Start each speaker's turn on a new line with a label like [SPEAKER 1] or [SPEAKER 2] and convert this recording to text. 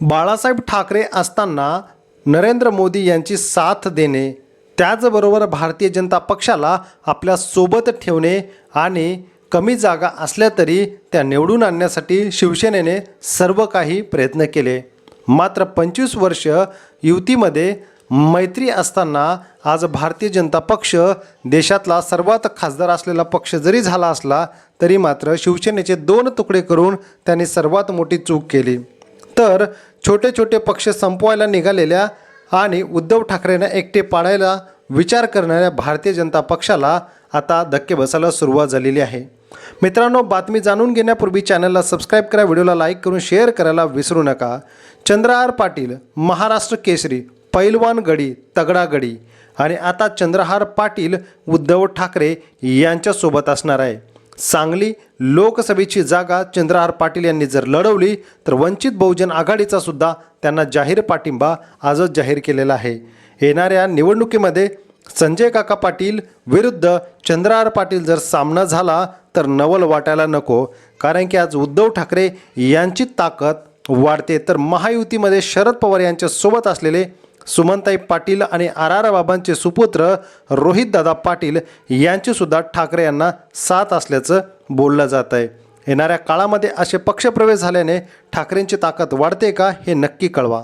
[SPEAKER 1] बाळासाहेब ठाकरे असताना नरेंद्र मोदी यांची साथ देणे त्याचबरोबर भारतीय जनता पक्षाला आपल्यासोबत ठेवणे आणि कमी जागा असल्या तरी त्या निवडून आणण्यासाठी शिवसेनेने सर्व काही प्रयत्न केले. मात्र पंचवीस वर्ष युतीमध्ये मैत्री असताना आज भारतीय जनता पक्ष देशातला सर्वात खासदार असलेला पक्ष जरी झाला असला तरी मात्र शिवसेनेचे दोन तुकडे करून त्यांनी सर्वात मोठी चूक केली. तर छोटे छोटे पक्ष संपवायला निघालेल्या आणि उद्धव ठाकरेंना एकटे पाडायला विचार करणाऱ्या भारतीय जनता पक्षाला आता धक्के बसायला सुरुवात झालेली आहे. मित्रांनो बातमी जाणून घेण्यापूर्वी चॅनलला सबस्क्राईब करा व्हिडिओला लाईक करून शेअर करायला विसरू नका. चंद्रहार पाटील महाराष्ट्र केसरी पैलवान गडी तगडा गडी आणि आता चंद्रहार पाटील उद्धव ठाकरे यांच्यासोबत असणार आहे. सांगली लोकसभेची जागा चंद्रहार पाटील यांनी जर लढवली तर वंचित बहुजन आघाडीचा सुद्धा त्यांना जाहीर पाठिंबा आजच जाहीर केलेला आहे. येणाऱ्या निवडणुकीमध्ये संजय काका पाटील विरुद्ध चंद्रहार पाटील जर सामना झाला तर नवल वाटायला नको. कारण की आज उद्धव ठाकरे यांची ताकद वाढते. तर महायुतीमध्ये शरद पवार यांच्यासोबत असलेले सुमनताई पाटील आणि आर आर बाबांचे सुपुत्र रोहितदादा पाटील यांचीसुद्धा ठाकरे यांना साथ असल्याचं बोललं जात आहे. येणाऱ्या काळामध्ये असे पक्षप्रवेश झाल्याने ठाकरेंची ताकद वाढते का हे नक्की कळवा.